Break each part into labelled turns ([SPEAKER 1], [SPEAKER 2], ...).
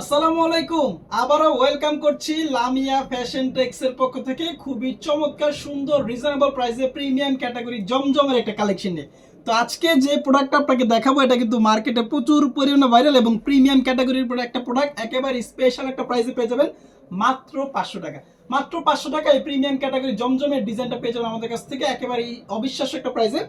[SPEAKER 1] আসসালামু আলাইকুম। আবারও ওয়েলকাম করছি লামিয়া ফ্যাশন টেক্স এর পক্ষ থেকে। খুবই চমৎকার, সুন্দর, রিজনেবল প্রাইসে প্রিমিয়াম ক্যাটাগরি জমজমের একটা কালেকশন তো আজকে যে প্রোডাক্টটা আপনাকে দেখাবো, এটা কিন্তু মার্কেটে প্রচুর পরিমাণে ভাইরাল এবং প্রিমিয়াম ক্যাটাগরির উপর একটা প্রোডাক্ট একেবারে স্পেশাল একটা প্রাইসে পেয়ে যাবেন মাত্র পাঁচশো টাকা। মাত্র পাঁচশো টাকায় প্রিমিয়াম ক্যাটাগরি জমজমের ডিজাইনটা পেয়ে যাবেন আমাদের কাছ থেকে একেবারে অবিশ্বাস্য একটা প্রাইসে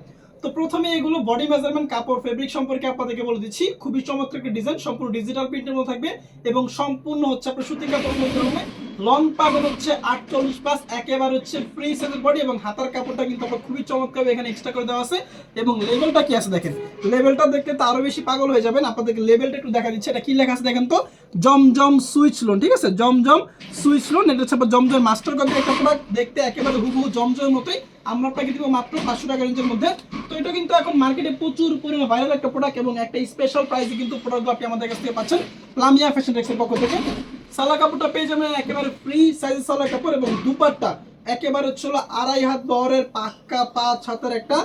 [SPEAKER 1] তো প্রথমে এগুলো বডি মেজারমেন্ট কাপড় ফেব্রিক সম্পর্কে আপনাদেরকে বলে দিচ্ছি। খুবই চমৎকার একটা ডিজাইন সম্পূর্ণ ডিজিটাল প্রিন্টের মধ্যে থাকবে এবং সম্পূর্ণ হচ্ছে আপনার সুতি কাপড়ের মধ্যে হবে লং পাবেন হচ্ছে আটচল্লিশ প্লাস একেবারে হচ্ছে ফ্রি সাইজের বডি এবং হাতার কাপড়টা কিন্তু আপনার খুবই চমৎকার এখানে এক্সট্রা করে দেওয়া আছে। এবং লেভেলটা কি আছে দেখেন? লেভেলটা দেখতে তো আরও বেশি পাগল হয়ে যাবেন। আপনাদেরকে লেভেলটা একটু দেখা দিচ্ছে, এটা কি লেখা আছে দেখেন তো? জমজম সুইচ লোন ঠিক আছে? জমজম সুইচ লোন এটা হচ্ছে আপনার জমজম মাস্টার কপি একটা প্রোডাক্ট দেখতে একেবারে হুবহু জমজমের মতোই। আমরা আপনাকে দিব মাত্র পাঁচশো টাকা রেঞ্জের মধ্যে। এটা কিন্তু এখন মার্কেটে প্রচুর পরিমাণে ভাইরাল একটা প্রোডাক্ট এবং একটা স্পেশাল প্রাইসে কিন্তু প্রোডাক্টগুলো আপনি আমাদের কাছ থেকে পাচ্ছেন লামিয়া ফ্যাশন টেক্সের পক্ষ থেকে। সালা কাপড়টা পেয়ে যাবেন একেবারে ফ্রি সাইজের সালা কাপড় এবং দুপাট্টা। একেবারে হচ্ছে আড়াই হাত বহরের পাক্কা পাঁচ হাতের একটা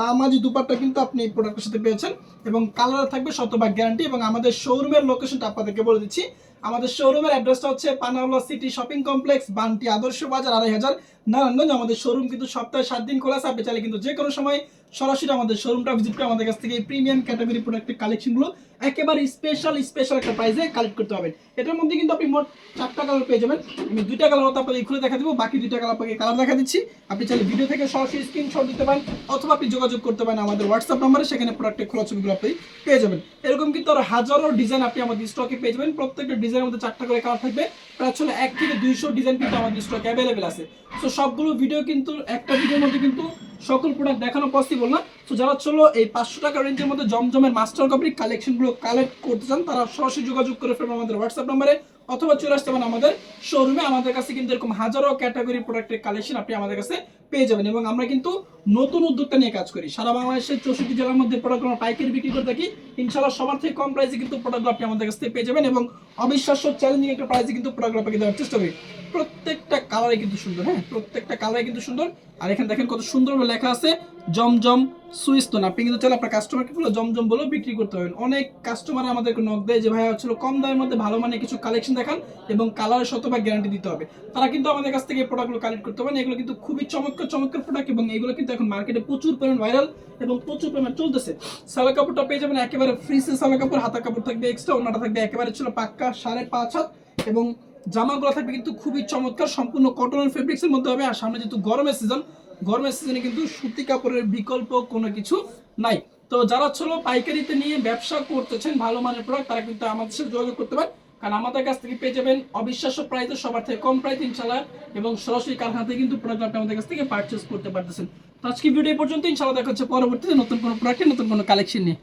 [SPEAKER 1] নামাজি দুপাট্টা কিন্তু আপনি এই প্রোডাক্টের সাথে পেয়েছেন। এবং কালার থাকবে শতভাগ গ্যারান্টি এবং আমাদের শোরুমের লোকেশনটা আপনাদেরকে বলে দিচ্ছি। আমাদের শোরুমের অ্যাড্রেসটা হচ্ছে পানাওলা সিটি শপিং কমপ্লেক্স বান্টি আদর্শ বাজার, আড়াই হাজার নারায়ণগঞ্জ। আমাদের শোরুম কিন্তু সপ্তাহে সাত দিন খোলা আছে। আপনি চাইলে কিন্তু যে কোনো সময় সরাসরি আমাদের শোরুমটা ভিজিট করে আমাদের কাছ থেকে এই প্রিমিয়াম ক্যাটাগরি প্রোডাক্টের কালেকশনগুলো একেবারে স্পেশাল স্পেশাল একটা প্রাইসে কালেক্ট করতে হবে এটার মধ্যে কিন্তু আপনি মোট চারটা কালার পেয়ে যাবেন। আমি দুইটা কালার হয়তো আপনাকে খুলে দেখা দেবো, বাকি দুইটা কালার আপনাকে কালার দেখা দিচ্ছি। আপনি চাইলে ভিডিও থেকে সরাসরি স্ক্রিনশট দিতে পারেন, অথবা আপনি যোগাযোগ করতে পারেন আমাদের হোয়াটসঅ্যাপ নম্বরে সেখানে প্রোডাক্টের খোলা ছবিগুলো আপনি পেয়ে যাবেন। এরকম কিন্তু আরও হাজারো ডিজাইন আপনি আমাদের স্টকে পেয়ে যাবেন। প্রত্যেকটা ডিজাইনের মধ্যে চারটা করে কালার থাকবে। প্রায় ছিল এক থেকে দুইশো ডিজাইন কিন্তু আমাদের স্টকে অ্যাভেলেবেল আছে। তো সবগুলো ভিডিও কিন্তু, একটা ভিডিওর মধ্যে কিন্তু সকল প্রোডাক্ট দেখানো পসিবল না। তো যারা চলো এই পাঁচশো টাকা রেঞ্জের মধ্যে জমজমের মাস্টার কপির কালেকশনগুলো কালেক্ট করতে চান, তারা সরাসরি যোগাযোগ করে ফেলবেন আমাদের হোয়াটসঅ্যাপ নম্বরে অথবা চলে আসতে পারেন আমাদের শোরুমে আমাদের কাছে কিন্তু এরকম হাজারো ক্যাটাগরি প্রোডাক্টের কালেকশন আপনি আমাদের কাছে পেয়ে যাবেন এবং আমরা কিন্তু নতুন উদ্যোক্তা নিয়ে কাজ করি। সারা বাংলাদেশের চৌষট্টি জেলার মধ্যে প্রোডাক্ট পাইকারি বিক্রি করে থাকি। ইনশাল্লাহ সবার থেকে কম প্রাইসে কিন্তু প্রোডাক্টগুলো আপনি আমাদের কাছ থেকে পেয়ে যাবেন এবং অবিশ্বাস্য চ্যালেঞ্জিং একটা প্রাইসে কিন্তু প্রোডাক্টগুলো আপনাকে দেওয়ার চেষ্টা করি। প্রত্যেকটা কালারে কিন্তু সুন্দর হ্যাঁ? প্রত্যেকটা কালারে কিন্তু সুন্দর। আর এখানে দেখেন কত সুন্দর লেখা আছে জমজম সুইস্তন আপনি কিন্তু চাইলে আপনার কাস্টমারকে বলে জমজম বলেও বিক্রি করতে পারবেন। অনেক কাস্টমার আমাদেরকে নক দেয় যে ভাই হচ্ছিল কম দামের মধ্যে ভালো মানে কিছু কালেকশন দেখান এবং কালারের শতভাগ গ্যারান্টি দিতে হবে। তারা কিন্তু আমাদের কাছ থেকে প্রোডাক্টগুলো কালেক্ট করতে পারেন। এগুলো কিন্তু খুবই চমৎকার চমৎকার প্রোডাক্ট এবং এগুলো কিন্তু এখন মার্কেটে প্রচুর পরিমাণ ভাইরাল এবং প্রচুর পরিমাণ চলতেছে। সালা কাপড়টা পেয়ে যাবেন একেবারে ফ্রিসে সালা কাপড় হাতা কাপড় থাকবে এক্সট্রা ওনাটা থাকবে একেবারে ছিল পাক্কা সাড়ে পাঁচ হাত এবং জামাগুলো থাকবে কিন্তু খুবই চমৎকার, সম্পূর্ণ কটনের ফেব্রিক্স এর মধ্যে হবে। আর সামনে যেহেতু গরমের সিজন গরমের সিজনে কিন্তু সুতি কাপড়ের বিকল্প কোনো কিছু নাই। তো যারা ছিল পাইকারিতে নিয়ে ব্যবসা করতেছেন ভালো মানের প্রোডাক্ট তারা কিন্তু আমাদের সাথে যোগাযোগ করতে পারেন। কারণ আমাদের কাছ থেকে পেয়ে যাবেন অবিশ্বাস্য প্রাইসে সবার থেকে কম প্রাইস ইনশাল্লাহ এবং সরাসরি কারখানা থেকে কিন্তু প্রোডাক্ট আপনি আমাদের কাছ থেকে পারচেস করতে পারতেছেন। তো আজকে ভিডিও পর্যন্ত ইনশাল্লাহ দেখা হচ্ছে পরবর্তীতে নতুন কোনো প্রোডাক্টে নতুন কোনো কালেকশন নিয়ে